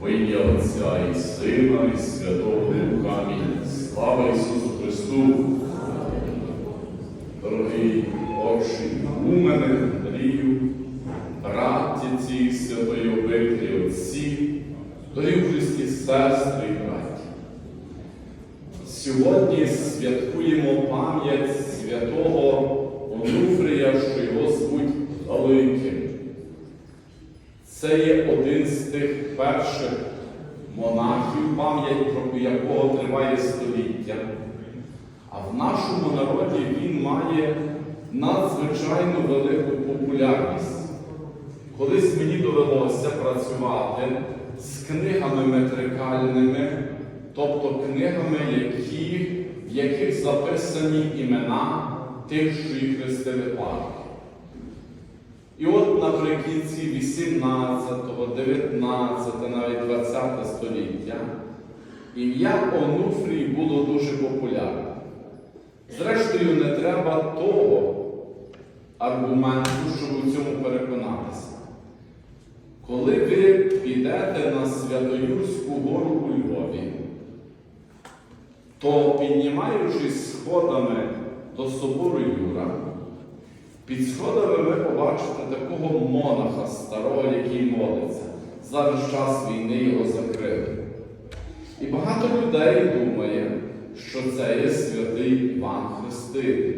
Во ім'я Отця і Сина, і Святого Духа. Слава Ісусу Христу! Дорогий Отче, Гумене, Андрію, браті цієї святої обителі, отці, дорогі в Христі сестри і браті. Сьогодні святкуємо пам'ять святого Онуфрія, що його звуть Великим. Це є один з тих перших монахів, пам'ять якого триває століття. А в нашому народі він має надзвичайно велику популярність. Колись мені довелося працювати з книгами метрикальними, тобто книгами, які, в яких записані імена тих, що їх хрестили парки. І от наприкінці 18, 19, навіть 20 століття ім'я Онуфрій було дуже популярне. Зрештою, не треба того аргументу, щоб у цьому переконатися. Коли ви підете на Святоюрську гору у Львові, то піднімаючись сходами до собору Юра, під сходами ви побачите такого монаха старого, який молиться. Зараз час війни його закрили. І багато людей думає, що це є святий Іван Хреститель.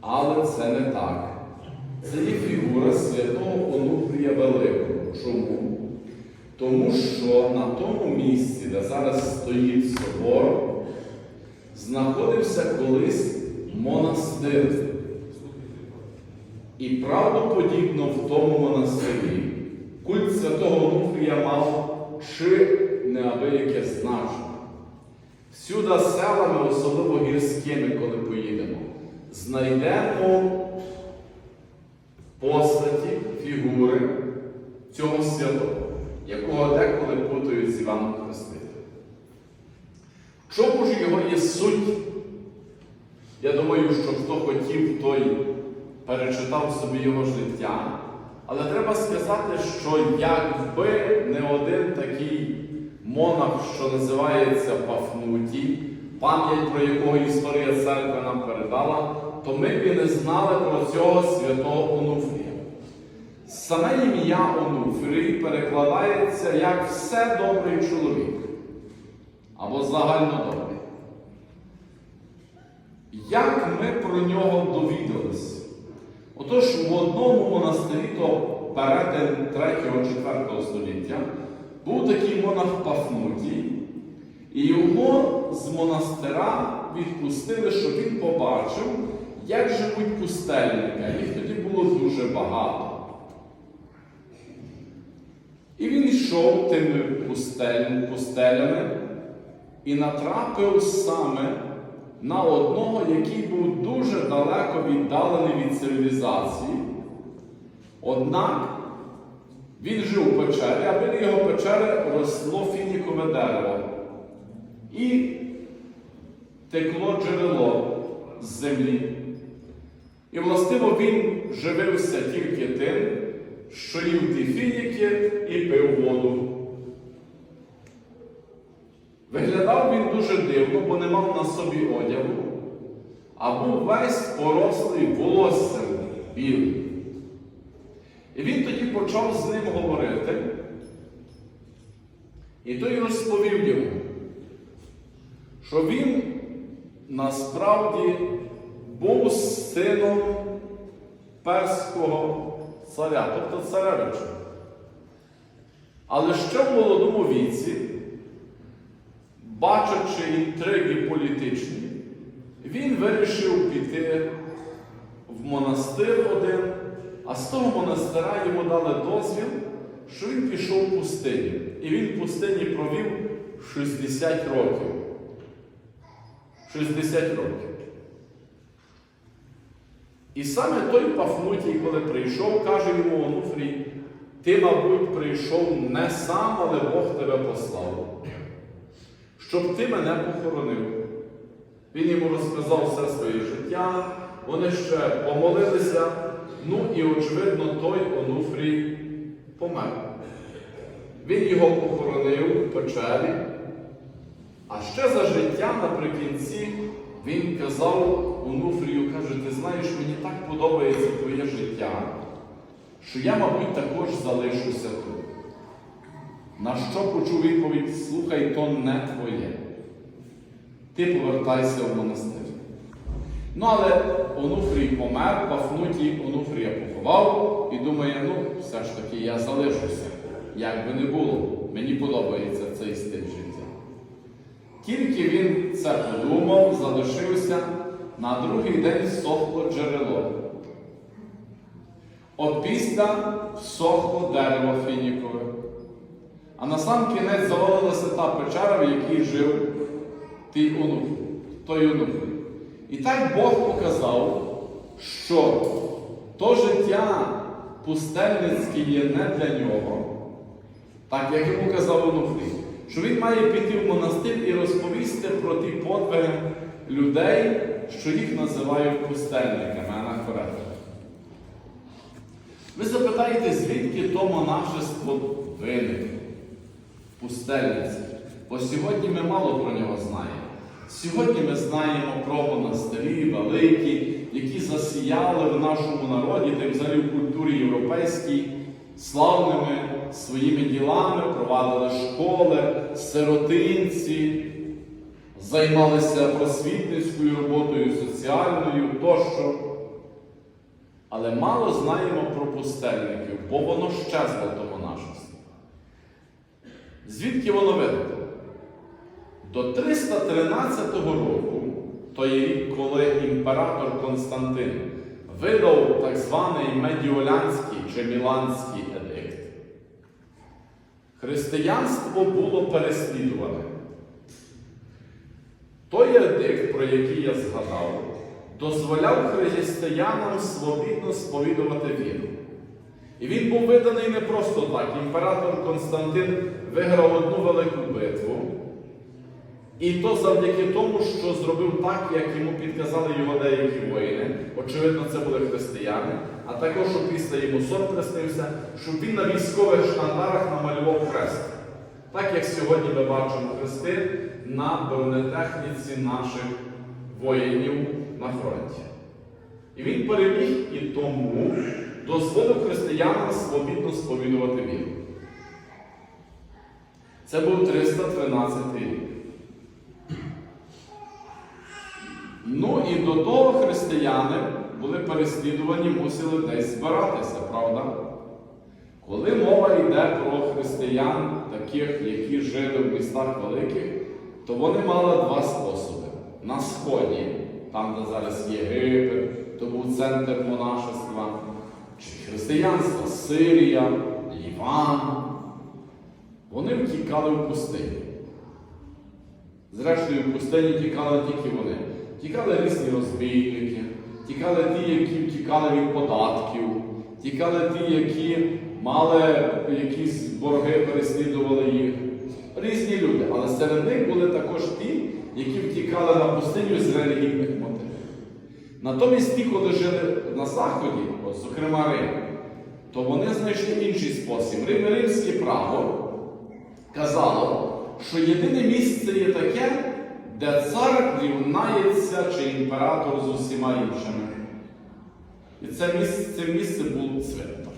Але це не так. Це є фігура святого Онуфрія Великого. Чому? Тому що на тому місці, де зараз стоїть собор, знаходився колись монастир. І правдоподібно в тому монастирі культ святого Онуфрія мав чи неабияке значення. Всюди селами, особливо гірськими, коли поїдемо, знайдемо постаті, фігури цього святого, якого деколи путають з Іваном Хрестителем. Чому ж його є суть? Я думаю, що хто хотів, той перечитав собі його життя. Але треба сказати, що якби не один такий монах, що називається Пафнутій, пам'ять про якого історія церкви нам передала, то ми б і не знали про цього святого Онуфрія. Саме ім'я Онуфрій перекладається як все добрий чоловік або загально добрий. Як ми про нього довідалися? Отож, в одному монастирі, то перетин 3-4 століття, був такий монах Пафнутій, і його з монастира відпустили, щоб він побачив, як живуть пустельники. Їх тоді було дуже багато. І він йшов тими пустелями і натрапив саме на одного, який був дуже далеко віддалений від цивілізації. Однак він жив у печері, а біля його печери росло фінікове дерево. І текло джерело з землі. І, властиво, він живився тільки тим, що їв ті фініки і пив воду. Виглядав він дуже дивно, бо не мав на собі одягу, а був весь порослий волоссям білим. І він тоді почав з ним говорити, і той розповів йому, що він насправді був сином перського царя, тобто царевича. Але ще в молодому віці, бачачи інтриги політичні, він вирішив піти в монастир один, а з того монастира йому дали дозвіл, що він пішов в пустині. І він в пустині провів 60 років. 60 років. І саме той Пафнутій, коли прийшов, каже йому Онуфрій, ти, мабуть, прийшов не сам, але Бог тебе послав, щоб ти мене похоронив. Він йому розказав все своє життя, вони ще помолилися, ну і, очевидно, той Онуфрій помер. Він його похоронив у печері. А ще за життя наприкінці він казав Онуфрію, каже, ти знаєш, мені так подобається твоє життя, що я, мабуть, також залишуся тут. На що почув відповідь, слухай, то не твоє. Ти повертайся в монастир. Ну, але Онуфрій помер, Пафнутій Онуфрія поховав і думає, ну, все ж таки я залишуся. Як би не було, мені подобається цей стиль життя. Тільки він це подумав, залишився, на другий день сохло джерело. Опісля всохло дерево фінікове. А на сам кінець завалилася та печера, в якій жив той онуф, той онуф. І так Бог показав, що то життя пустельницьке є не для нього, так як йому казав Онуфрій, що він має піти в монастир і розповісти про ті подвиги людей, що їх називають пустельниками, анахоретами. Ви запитаєте, звідки то монашество виникло? Пустельниці. Бо сьогодні ми мало про нього знаємо. Сьогодні ми знаємо про монастирі великі, які засіяли в нашому народі та й взагалі в культурі європейській славними своїми ділами, провадили школи, сиротинці, займалися просвітницькою роботою, соціальною тощо. Але мало знаємо про пустельників, бо воно щезло то монашество. Звідки воно виникло? До 313 року, той рік, коли імператор Константин видав так званий Медіолянський чи Міланський едикт, християнство було переслідуване. Той едикт, про який я згадав, дозволяв християнам свобідно сповідувати віру. І він був виданий не просто так. Імператор Константин виграв одну велику битву. І то завдяки тому, що зробив так, як йому підказали його деякі воїни. Очевидно, це були християни, а також, що після йому сон приснився, щоб він на військових штандарах намалював хрест. Так як сьогодні ми бачимо хрести на бронетехніці наших воїнів на фронті. І він переміг і тому дозволив християнам свобідно сповідувати віру. Це був 313 рік. Ну і до того християни були переслідувані, мусили десь збиратися, правда? Коли мова йде про християн, таких, які жили в містах великих, то вони мали два способи. На Сході, там, де зараз Єгипет, то був центр монашества, чи християнства, Сирія, Ліван. Вони втікали в пустині. Зрештою, в пустині тікали тільки вони. Тікали різні розбійники, тікали ті, які втікали від податків, тікали ті, які мали якісь борги, переслідували їх. Різні люди. Але серед них були також ті, які втікали на пустиню з релігійних мотивів. Натомість ті, коли жили на Заході, зокрема Рим, то вони знайшли інший спосіб. Рим римське право казало, що єдине місце є таке, де цар рівнається чи імператор з усіма іншими. І це місце, це місце був цвинтар.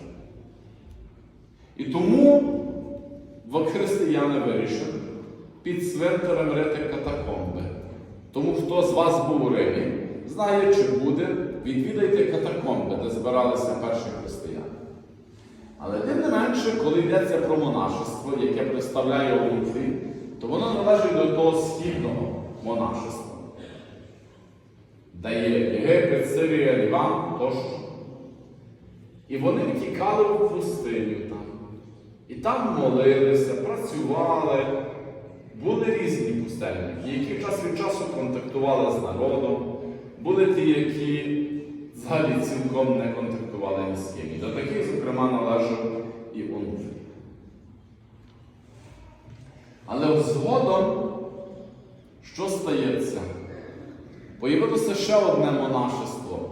І тому християни вирішили під цвинтарем рити катакомби. Тому хто з вас був у Римі, знає, чи буде, відвідайте катакомби, де збиралися перші християни. Але тим не менше, коли йдеться про монашество, яке представляє Олімфі, то воно належить до того східного монашества, де є Єгипет, Сирія, Ліван тощо. І вони втікали в пустиню там. І там молилися, працювали. Були різні пустельники, які час від часу контактували з народом, були ті, які взагалі цілком не контактували ні з ким. І до таких, зокрема, належав і Онуфрій. Але згодом, що стається? Появилося ще одне монашество.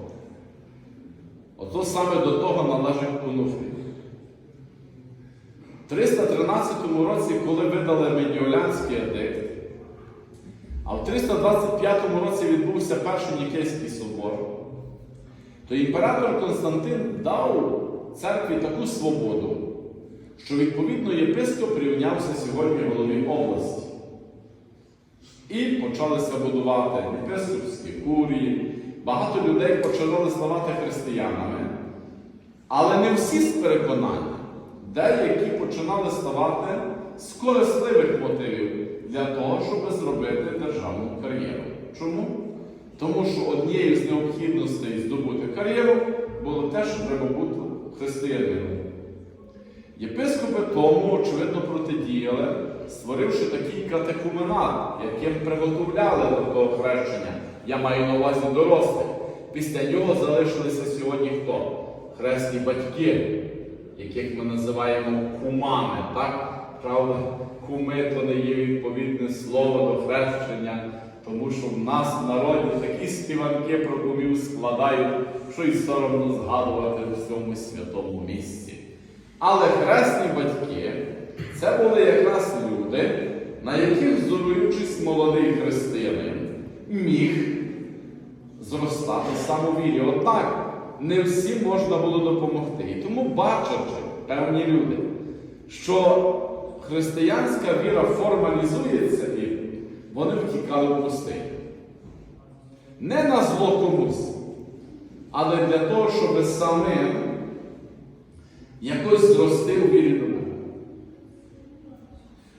Ото саме до того належить Онуфрій. В 313 році, коли видали Медіолянський едикт, а в 325 році відбувся перший Нікейський собор, то імператор Константин дав церкві таку свободу, що відповідно єпископ рівнявся сьогодні голові області. І почалися будувати єпископські курії, багато людей почали ставати християнами, але не всі з переконання. Деякі починали ставати з корисливих мотивів для того, щоб зробити державну кар'єру. Чому? Тому що однією з необхідностей здобути кар'єру було те, що треба бути християнином. Єпископи тому, очевидно, протидіяли, створивши такий катехуменат, яким приготовляли до того хрещення. Я маю на увазі дорослих. Після нього залишилися сьогодні хто? Хресні батьки, яких ми називаємо кумами. Так? Правда, куми то не є відповідне слово до хрещення, тому що в нас в народі такі співанки про кумів складають, що й соромно згадувати в цьому святому місці. Але хресні батьки це були якраз люди, на яких, зоруючись молодий християнин, міг зростати самовірі. Однак не всім можна було допомогти. І тому, бачачи певні люди, що християнська віра формалізується і вони втікали в пустиню. Не на зло комусь, але для того, щоб самим якось зрости у вірі до Бога.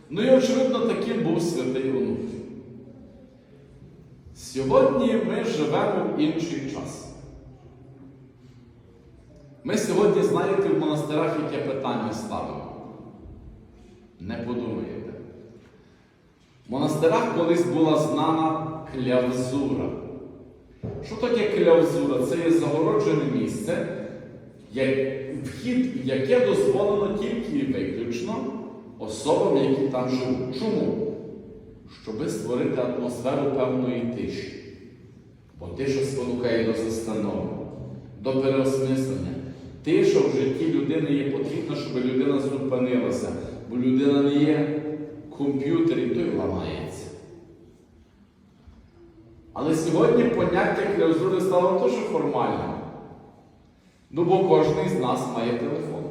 Ну і очевидно, таким був святий Онуфрій. Сьогодні ми живемо в інший час. Ми сьогодні, знаєте, в монастирах яке питання ставимо. Не подумаєте. В монастирах колись була знана клявзура. Що таке клявзура? Це є загороджене місце, вхід, яке дозволено тільки і виключно особам, які там живуть. Чому? Щоби створити атмосферу певної тиші. Бо тиша спонукає до застанови, до переосмислення. Тиша в житті людини є потрібна, щоб людина зупинилася, бо людина не є комп'ютер і той ламається. Але сьогодні поняття клаузури стало дуже формальним. Ну, бо кожен з нас має телефон.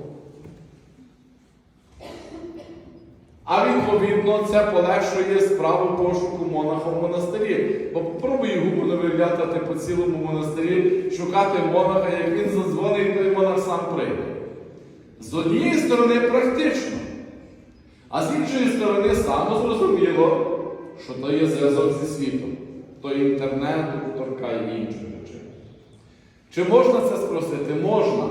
А відповідно це полегшує справу пошуку монаха в монастирі. Бо попробуй не виглядати по цілому монастирі, шукати монаха, як він задзвонить, той монах сам прийде. З однієї сторони практично, а з іншої сторони само зрозуміло, що то є зв'язок зі світом, то інтернет, торкає інших речей. Чи можна це спросити? Можна.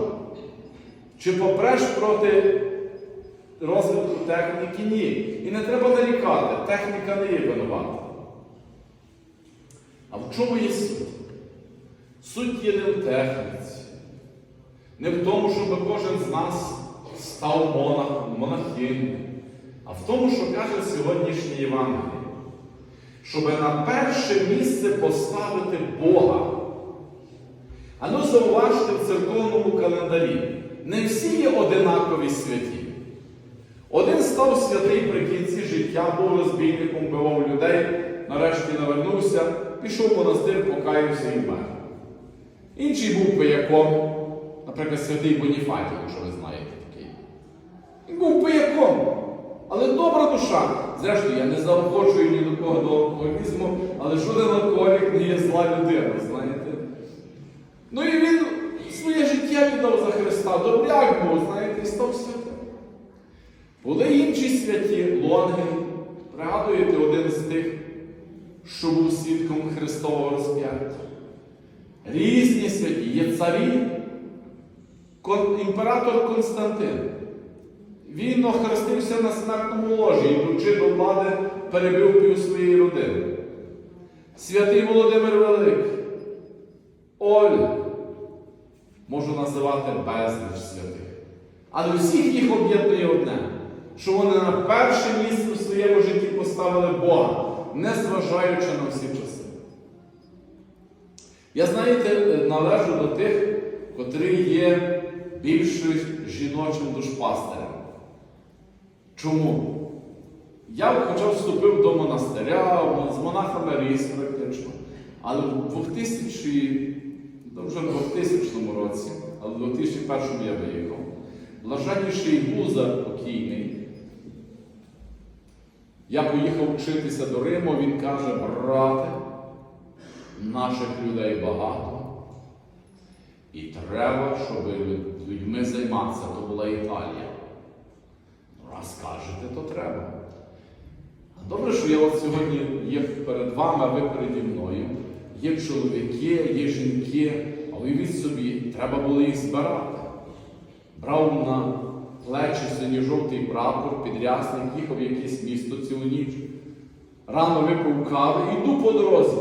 Чи попреш проти розвитку техніки? Ні. І не треба нарікати. Техніка не є винувата. А в чому є суть? Суть є не в техніці, не в тому, щоб кожен з нас став монахом, монахиною, а в тому, що каже сьогоднішнє Євангеліє, щоб на перше місце поставити Бога. А ну зауважте в церковному календарі. Не всі є одинакові святі. Один став святий при кінці життя, був розбійником, вбивав людей, нарешті навернувся, пішов в монастир, покаявся і вмер. Інший був пияком, наприклад, святий Боніфатій, якщо ви знаєте такий. Він був пияком, але добра душа. Зрештою, я не заохочую ні до кого до алкоголізму, але жоден алкоголік не є зла людина, знаєте. Ну і він своє життя віддав за Христа, добряк був, знаєте, і став святим. Були інші святі лонги, пригадуєте один з тих, що був свідком Христового розп'яття. Різні святі, є царі, імператор Константин. Він охрестився на смертному ложі, йдучи до влади, перебив пів своєї родини. Святий Володимир Великий. Оля. Можу називати безліч святих. Але всіх їх об'єднує одне, що вони на перше місце у своєму житті поставили Бога, не зважаючи на всі часи. Я, знаєте, належу до тих, котрі є більш жіночим душпастерем. Чому? Я хоча вступив до монастиря, з монахами ріс практично. Але в 2000, ну, вже в 2000 році, але в 2001 я виїхав. Блаженніший Гузар покійний. Я поїхав вчитися до Риму, він каже, брате, наших людей багато. І треба, щоб людьми займатися, то була Італія. Ну, раз кажете, то треба. Добре, що я от сьогодні є перед вами, а ви переді мною. Є чоловіки, є жінки, а уявіть собі, треба було їх збирати. Брав на плечі синьо-жовтий прапор, підрясник, їхав в якесь місто цілу ніч. Рано випив кави йду по дорозі.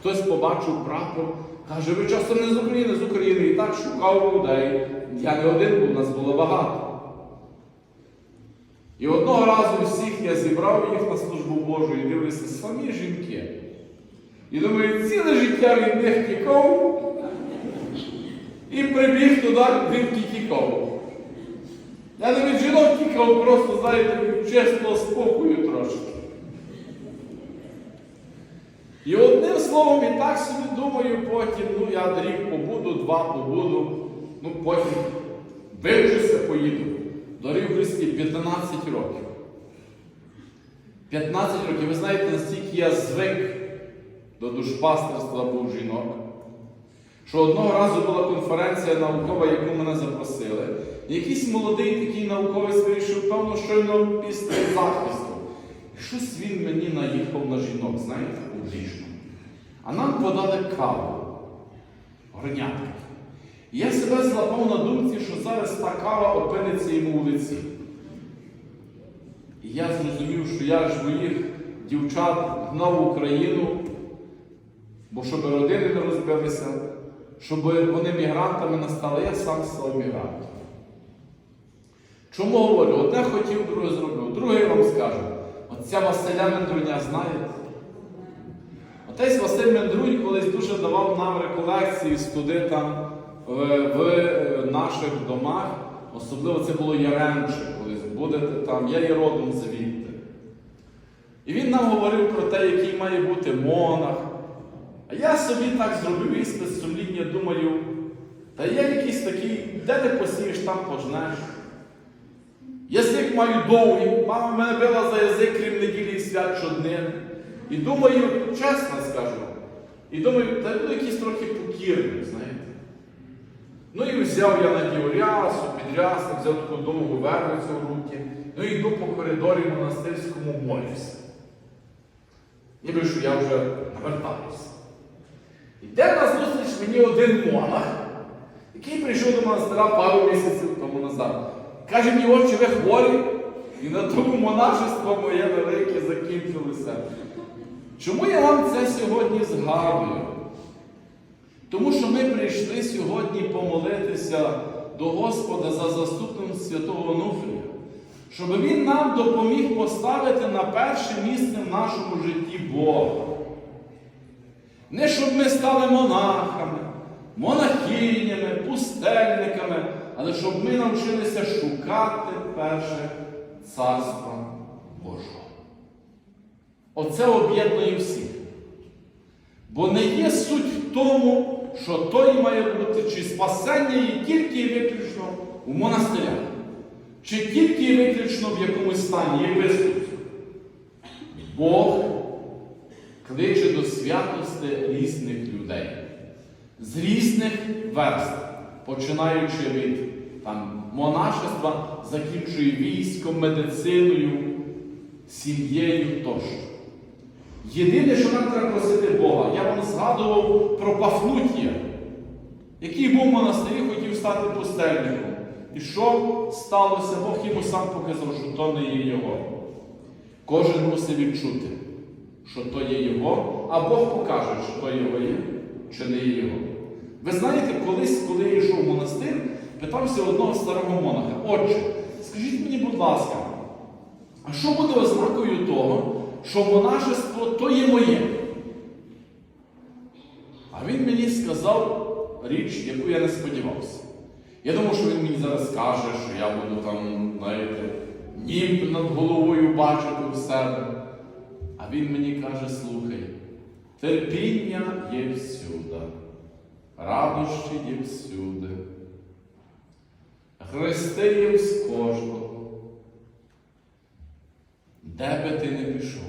Хтось побачив прапор, каже, ви часом не з України, з України. І так шукав людей. Я не один був, нас було багато. І одного разу всіх я зібрав їх на службу Божу і дивлюся, самі жінки. І думаю, ціле життя від них тікав і прибіг туди, звідки тікав. Я не від жінок тікав, просто, знаєте, від чесного спокою трошки. І одним словом, і так собі думаю, потім, ну я рік побуду, два побуду, ну потім вивчуся, поїду. Дорів Христі 15 років. 15 років, ви знаєте, настільки я звик до душпастерства був жінок, що одного разу була конференція наукова, яку мене запросили. Якийсь молодий такий науковець вирішив, певно, щойно після захисту. І щось він мені наїхав на жінок, знаєте, публічно. А нам подали каву. Горнятки. Я себе злапав на думці, що зараз та кава опиниться йому в лиці. І я зрозумів, що я ж моїх дівчат гнав в Україну, бо щоб родини не розбилися, щоб вони мігрантами не стали, я сам став мігрантом. Чому говорю? Одне хотів, друге зробив. Друге я вам скажу. Оця Василя Мендруня, знаєте? Отець Василь Мендрунь колись дуже давав нам реколекції студентам в, в е, наших домах. Особливо це було Яремче, колись будете там, я є родом звідти. І він нам говорив про те, який має бути монах. А я собі так зробив іспит сумління, думаю, та я якийсь такий, де не посієш, там пожнеш. Язик маю довгий, мама мене била за язик, крім неділі і свят щоднин. І думаю, чесно скажу, і думаю, та буду якийсь трохи покірний, знаєте. Ну і взяв я на діорясу, підрясник, взяв таку довгу вервицю в руки, ну і йду по коридорі монастирському молюся. Ніби що я вже навертаюся. На зустріч мені один монах, який прийшов до монастира пару місяців тому назад. Каже мені, отче, ви хворі, і на тому монашество моє велике закінчилося. Чому я вам це сьогодні згадую? Тому що ми прийшли сьогодні помолитися до Господа за заступним святого Онуфрія, щоб Він нам допоміг поставити на перше місце в нашому житті Бога. Не щоб ми стали монахами, монахинями, пустельниками, але щоб ми навчилися шукати перше царство Божого. Оце об'єднує всіх. Бо не є суть в тому, що той має бути, чи спасення є тільки і виключно у монастирях, чи тільки і виключно в якомусь стані, виступ. Бог кличе до святості різних людей, з різних верст, починаючи від там, монашества, закінчує військом, медициною, сім'єю тощо. Єдине, що нам треба просити Бога, я вам згадував про Пафнутія, який був в монастирі, хотів стати пустельником. І що сталося? Бог йому сам показав, що то не є його. Кожен мусить відчути, що то є його, а Бог покаже, що то його є, чи не є його. Ви знаєте, колись, коли я йшов в монастир, питався одного старого монаха, отче, скажіть мені, будь ласка, а що буде ознакою того, що монашество то є моє? А він мені сказав річ, яку я не сподівався. Я думав, що він мені зараз скаже, що я буду там, знаєте, німб над головою бачити в себе. А він мені каже: слухай, терпіння є всюди, радощі є всюди. Хрести є з кожного. Де би ти не пішов.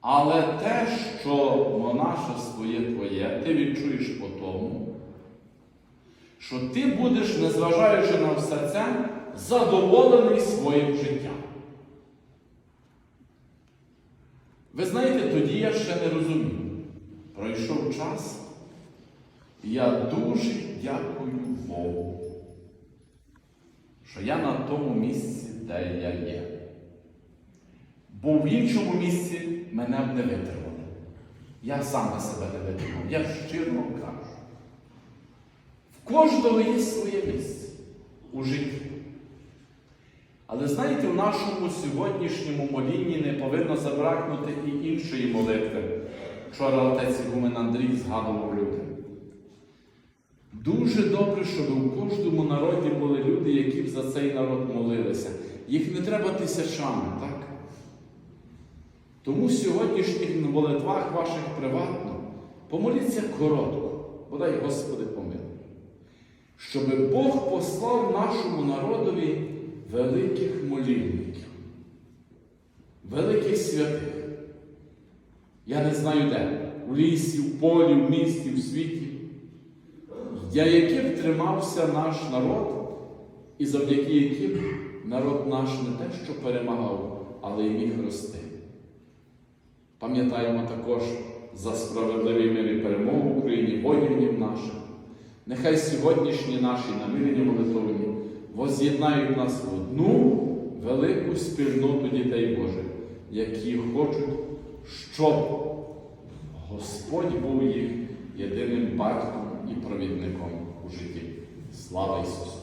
Але те, що монаше своє твоє, ти відчуєш по тому, що ти будеш, незважаючи на все це, задоволений своїм життям. Ви знаєте, тоді я ще не розумів. Пройшов час, і я дуже дякую Богу, що я на тому місці, де я є. Бо в іншому місці мене б не витримали. Я сам на себе не витримав. Я щиро кажу. В кожного є своє місце у житті. Але знаєте, в нашому сьогоднішньому молінні не повинно забракнути і іншої молитви. Вчора отець Ігумен Андрій згадував люди. Дуже добре, щоб у кожному народі були люди, які б за цей народ молилися. Їх не треба тисячами, так? Тому в сьогоднішніх молитвах ваших приватно помоліться коротко, бодай Господи помилуй, щоб Бог послав нашому народові великих молільників, великих святих. Я не знаю де, у лісі, в полі, в місті, в світі, для яких тримався наш народ, і завдяки яким народ наш не те, що перемагав, але й міг рости. Пам'ятаємо також за справедливий мир і перемогу в Україні, воїнів наших. Нехай сьогоднішні наші намірення молитовні воз'єднають нас в одну велику спільноту дітей Божих, які хочуть, щоб Господь був їх єдиним батьком і провідником у житті. Слава Ісусу!